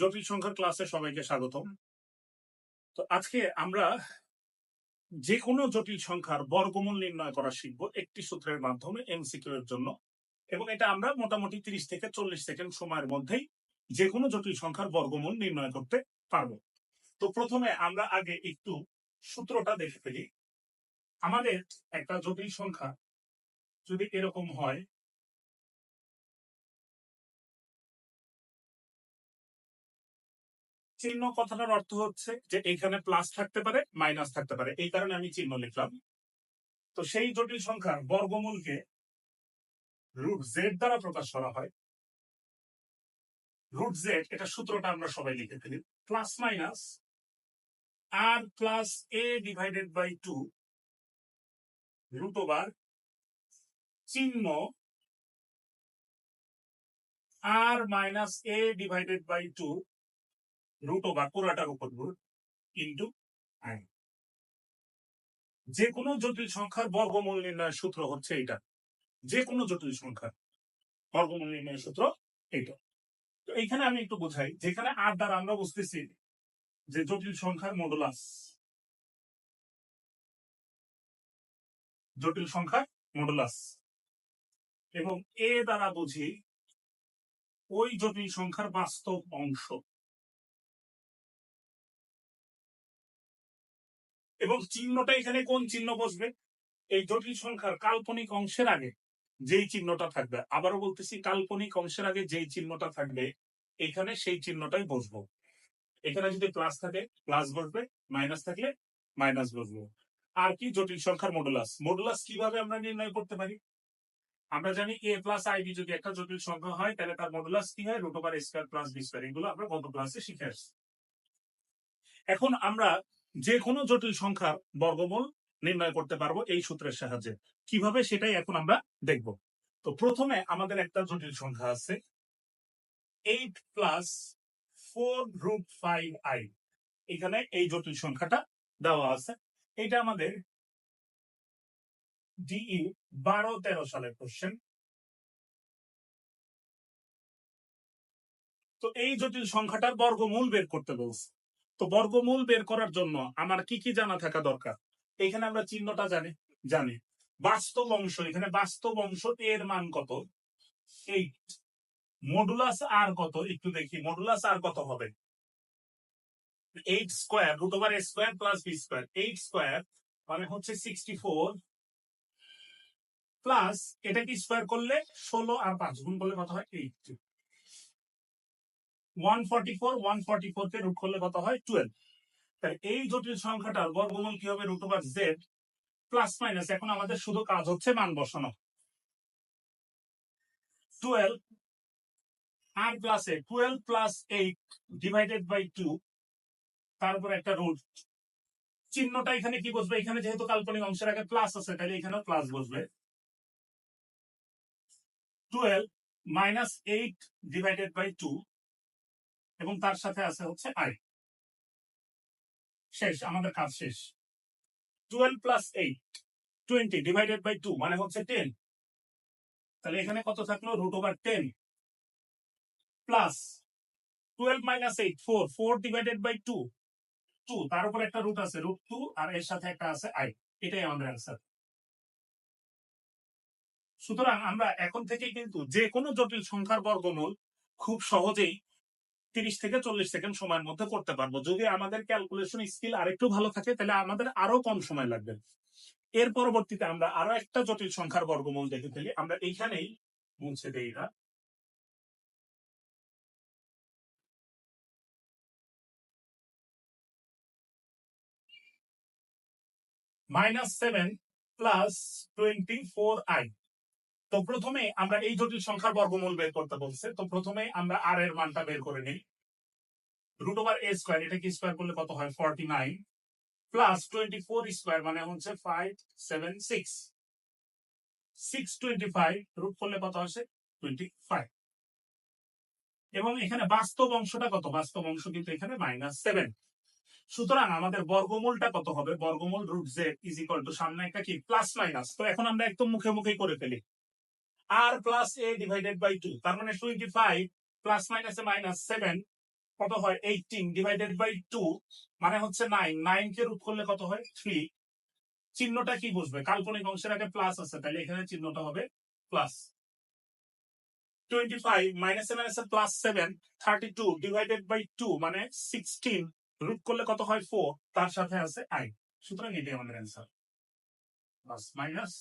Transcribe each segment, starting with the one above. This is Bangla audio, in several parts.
জটিল সংখ্যার ক্লাসে সবাইকে স্বাগতম। তো আজকে আমরা যে কোনো জটিল সংখ্যার বর্গমূল নির্ণয় করা শিখব একটি সূত্রের মাধ্যমে এমসিকিউ এর জন্য। এবং এটা আমরা মোটামুটি তিরিশ থেকে চল্লিশ সেকেন্ড সময়ের মধ্যেই যে কোনো জটিল সংখ্যার বর্গমূল নির্ণয় করতে পারব। তো প্রথমে আমরা আগে একটু সূত্রটা দেখে ফেলি। আমাদের একটা জটিল সংখ্যা যদি এরকম হয় চিহ্ন কথাটার অর্থ হচ্ছে যে এখানে প্লাস থাকতে পারে মাইনাস থাকতে পারে। এই কারণে আমি চিহ্ন লিখলাম। তো সেই জটিল সংখ্যার বর্গমূলকে রুট জেড দ্বারা প্রকাশ করা হয়। রুট জেড এটা সূত্রটা আমরা সবাই লিখে ফেলি। Plus minus R plus a divided by two root over চিহ্ন আর minus a divided by two root over পুরাটার উপর রুট ইন্টু আই যে কোনো জটিল সংখ্যার বর্গমূল নির্ণয়ের সূত্র হচ্ছে এটা যে কোনো জটিল সংখ্যার বর্গমূল নির্ণয়ের সূত্র এইটা। তো এইখানে আমি একটু বোঝাই, যেখানে আর দ্বারা আমরা বুঝতেছি যে জটিল সংখ্যার মডুলাস জটিল সংখ্যার মডুলাস এবং এ দ্বারা বুঝি ওই জটিল সংখ্যার বাস্তব অংশ। এবং চিহ্নটা এখানে কোন চিহ্ন বসবে? এই জটিল সংখ্যার কাল্পনিক অংশের আগে যেই চিহ্নটা থাকবে। আবারও বলতেছি, কাল্পনিক অংশের আগে যেই চিহ্নটা থাকবে, এখানে সেই চিহ্নটাই বসবো। এখানে যদি প্লাস থাকে প্লাস বসবে মাইনাস থাকলে মাইনাস বসবো। আর কি জটিল সংখ্যার মডুলাস মডুলাস কীভাবে আমরা নির্ণয় করতে পারি? আমরা জানি এ প্লাস আইবি যদি একটা জটিল সংখ্যা হয়, তাহলে তার মডুলাস কি হয়? Root over square plus b square এগুলো আমরা গত ক্লাসে শিখে আসছি। এখন আমরা যে কোনো জটিল সংখ্যার বর্গমূল নির্ণয় করতে পারব এই সূত্রের সাহায্যে। কীভাবে সেটাই এখন আমরা দেখব। তো প্রথমে আমাদের একটা জটিল সংখ্যা আছে eight plus four root five i এখানে এই জটিল সংখ্যাটা দেওয়া আছে। এটা আমাদের ডিই বারো তেরো সালের কোশ্চেন তো এই জটিল সংখ্যাটার বর্গমূল বের করতে বলছে। তো বর্গমূল বের করার জন্য আমার কি কি জানা থাকা দরকার? এখানে আমরা চিহ্নটা জানি জানি। বাস্তব অংশ, এখানে বাস্তব অংশ এর মান কত? এইট মডুলাস আর কত? একটু দেখি মডুলাস আর কত হবে? Eight square root over a square plus b square eight square মানে হচ্ছে সিক্সটি ফোর প্লাস এটা কি স্কোয়ার করলে ষোলো আর পাঁচ, গুণ করলে কত হয়? Eight one forty four one forty four কে রুট করলে কত হয়? টুয়েলভ এই জটিল সংখ্যাটার বর্গমূল কি হবে? Root over z plus minus এখন আমাদের শুধু কাজ হচ্ছে মান বসানো। টুয়েলভ ডিভাইডেড বাই টু তারপর একটা রুট চিহ্নটা এখানে কি বসবে? এখানে যেহেতু কাল্পনিক অংশের আগে প্লাস আছে, তাহলে এখানেও প্লাস বসবে। Twelve minus eight divided by two এবং তার সাথে আছে হচ্ছে আই। শেষ, আমাদের কাজ শেষ। Twelve plus eight, twenty divided by two মানে হচ্ছে টেন। তাহলে এখানে কত থাকল? Root over ten. Plus twelve minus eight, four four divided by two. Two, তার উপর একটা রুট আছে, রুট টু, আর এর সাথে একটা আছে আই। এটাই আমাদের অ্যান্সার সুতরাং আমরা এখন থেকে কিন্তু যে কোনো জটিল সংখ্যার বর্গমূল খুব সহজেই তিরিশ থেকে চল্লিশ সেকেন্ড সময়ের মধ্যে করতে পারব। যদি আমাদের ক্যালকুলেশন স্কিল আরেকটু ভালো থাকে, তাহলে আমাদের আরও কম সময় লাগবে। এর পরবর্তীতে আমরা আরও একটা জটিল সংখ্যার বর্গমূল দেখে ফেলি। আমরা এইখানেই মুছে দেই না। Minus seven plus twenty four i. তো প্রথমে আমরা এই জটিল সংখ্যার বর্গমূল বের করতে বলছে। তো প্রথমে আমরা আর এর মানটা বের করে নিই। রুট ওভার এ স্কোয়ার এটা কি স্কোয়ার করলে কত হয়? Forty nine plus twenty four square মানে হচ্ছে five seven six six twenty five root করলে কত আসে? টোয়েন্টি ফাইভ এবং এখানে বাস্তব অংশটা কত? বাস্তব অংশ কিন্তু এখানে মাইনাস সেভেন সুতরাং আমাদের বর্গমূলটা কত হবে? বর্গমূল root Z is equal to সামনে একটা কি? প্লাস মাইনাস তো এখন আমরা একদম মুখে মুখেই করে ফেলি। আর plus A divided by two তার মানে টোয়েন্টি ফাইভ প্লাস মাইনাসে মাইনাস সেভেন কত হয় এইটিন ডিভাইডেড বাই টু মানে হচ্ছে নাইন নাইন কে রুট করলে কত হয় থ্রি চিহ্নটা কি বুঝবে? কাল্পনিক অংশের আগে প্লাস আছে, তাহলে এখানে চিহ্নটা হবে plus twenty five minus minus plus seven thirty two divided by two মানে সিক্সটিন রুট করলে কত হয় ফোর তার সাথে আছে আই সুতরাং এটাই আমাদের answer plus minus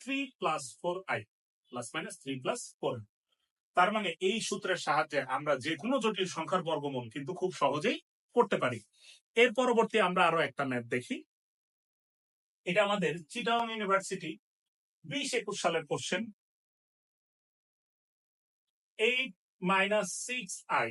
three plus four i plus minus three plus four তার মানে এই সূত্রের সাহায্যে আমরা যে কোনো জটিল সংখ্যার বর্গমূল কিন্তু খুব সহজেই করতে পারি। এর পরবর্তী আমরা আরও একটা ম্যাথ দেখি। এটা আমাদের চিটাগং ইউনিভার্সিটি বিশ একুশ সালের question eight minus six i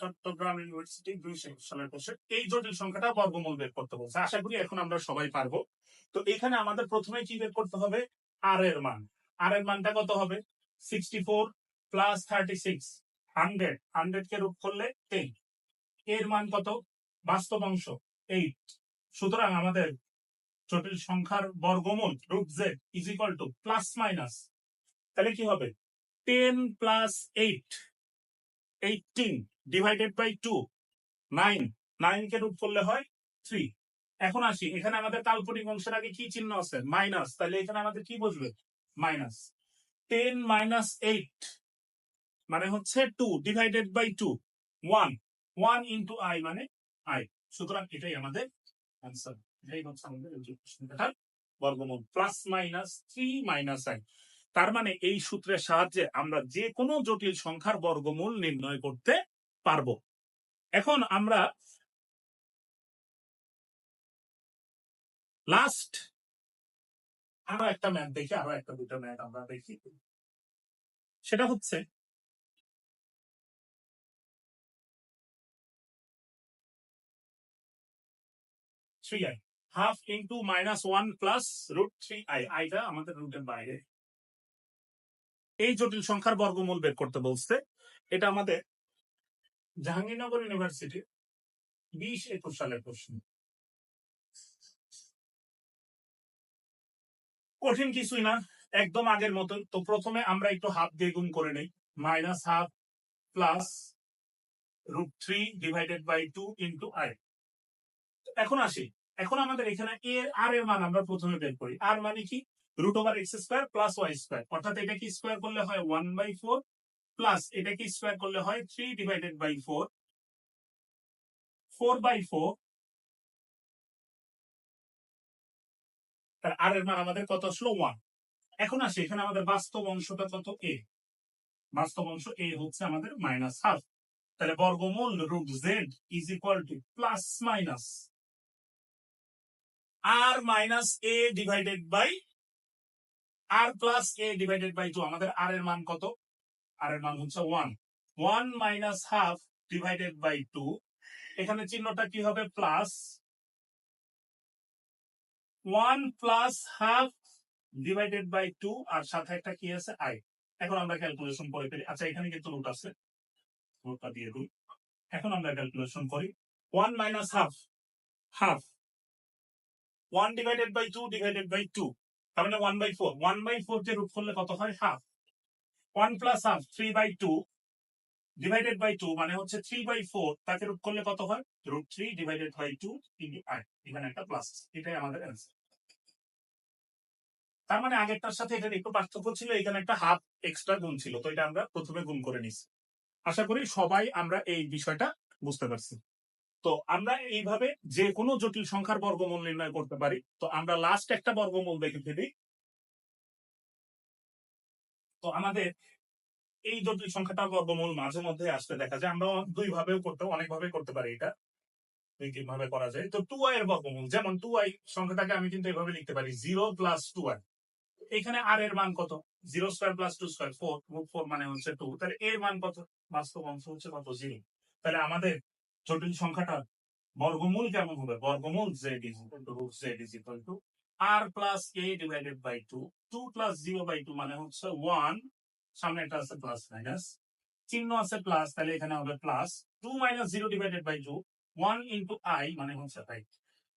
Chittagong university একুশ সালের কোশ্চেন এই জটিল সংখ্যাটা বর্গমূল বের করতে বলছে। আশা করি এখন আমরা সবাই পারব। তো এখানে আমাদের প্রথমে কি বের করতে হবে? আর এর মান। আর এর মানটা কত হবে? Sixty four plus thirty six hundred hundred কে রূপ করলে টেন এর মান কত? বাস্তব অংশ এইট সুতরাং আমাদের জটিল সংখ্যার বর্গমূল root Z is equal to plus minus তাহলে কি হবে? Ten plus eight eighteen divided by two nine nine কে রূপ করলে হয় থ্রি এখন আসি, এখানে আমাদের কাল্পনিক অংশের আগে কি চিহ্ন আছে? মাইনাস তাহলে এখানে আমাদের কি বসবে? মাইনাস টেন মাইনাস এইট মানে হচ্ছে two divided by two one one into i মানে আই সুতরাং এটাই আমাদের অ্যান্সার এটাই হচ্ছে আমাদের প্রশ্নটার বর্গমূল. Plus minus three minus i তার মানে এই সূত্রের সাহায্যে আমরা যে কোনো জটিল সংখ্যার বর্গমূল নির্ণয় করতে পারব। এখন আমরা লাস্ট আরও একটা ম্যাথ দেখি, আরও একটা দুটো ম্যাথ আমরা দেখি। সেটা হচ্ছে three i half into minus one plus root three i আইটা আমাদের রুটের বাইরে। এই জটিল সংখ্যার বর্গমূল বের করতে বলছে। এটা আমাদের জাহাঙ্গীরনগর ইউনিভার্সিটি, বিশ একুশ সালের প্রশ্ন। কঠিন কিছুই না, একদম আগের মতো তো প্রথমে আমরা একটু হাফ দিয়ে গুণ করে নেই। Minus half plus root three divided by two into i. এখন আসি। এখন আমাদের এখানে এর আর এর মান আমরা প্রথমে বের করি। আর মানে কি? Root over X square plus Y square. অর্থাৎ এটা কি স্কোয়ার করলে হয়? ওয়ান বাই ফোর প্লাস এটা কি স্কোয়ার করলে হয় three divided by four four by four তার আর এর মান আমাদের কত আসলো ওয়ান এখন আসি, এখানে আমাদের বাস্তব অংশটা কত এ বাস্তব অংশ এ হচ্ছে আমাদের মাইনাস হাফ তাহলে বর্গমূল root Z is equal to plus minus R minus A divided by R plus A divided by two আমাদের আর এর মান কত? আর এর মান হচ্ছে one one minus half divided by two এখানে চিহ্নটা কি হবে? Plus one plus half divided by two আর সাথে একটা কি আছে? আই এখন আমরা ক্যালকুলেশন করে ফেলি। আচ্ছা এখানে কিন্তু রুট আছে। রুটটা দিয়ে দিই। এখন আমরা ক্যালকুলেশন করি। One minus half half one divided by two divided by two তার মানে one by four one by four K root করলে কত হয়? Half one plus half three by two divided by two মানে হচ্ছে থ্রি বাই ফোর তাকে রুট করলে কত হয়? Root three divided by two into i এখানে একটা প্লাস এটাই আমাদের অ্যান্সার তার মানে আগেরটার সাথে এটার একটু পার্থক্য ছিল, এখানে একটা হাফ এক্সট্রা গুণ ছিল, তো এটা আমরা প্রথমে গুণ করে নিছি। আশা করি সবাই আমরা এই বিষয়টা বুঝতে পারছি। তো আমরা এইভাবে যে কোনো জটিল সংখ্যার বর্গমূল নির্ণয় করতে পারি। তো আমরা লাস্ট একটা বর্গমূল দেখে ফেলি। তো আমাদের এই জটিল সংখ্যাটার বর্গমূল মাঝে মধ্যে আসতে দেখা যায়। আমরা দুই ভাবেও করতে, অনেক ভাবে করতে পারি এটা। দুই তিন ভাবে করা যায়। তো টু আই এর বর্গমূল, যেমন টু আই সংখ্যাটাকে আমি কিন্তু এভাবে লিখতে পারি জিরো প্লাস টু আই এখানে আর এর মান কত? Zero square plus two square four four মানে হচ্ছে টু তাহলে এর মান কত? বাস্তব অংশ হচ্ছে কত? জিরো তাহলে আমাদের জটিল সংখ্যাটার বর্গমূল কেমন হবে? বর্গমূল Z is equal to root Z is equal to R plus A divided by two two plus zero by two মানে হচ্ছে ওয়ান সামনে একটা আছে প্লাস মাইনাস চিহ্ন আছে প্লাস তাহলে এখানে হবে plus two minus zero divided by two one into i মানে হচ্ছে আই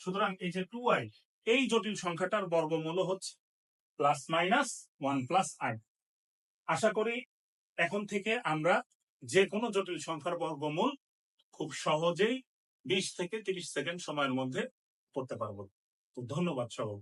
সুতরাং এই যে টু আই এই জটিল সংখ্যাটার বর্গমূল হচ্ছে plus minus one plus i আশা করি এখন থেকে আমরা যে কোনো জটিল সংখ্যার বর্গমূল খুব সহজেই বিশ থেকে তিরিশ সেকেন্ড সময়ের মধ্যে করতে পারব। তো ধন্যবাদ সবাই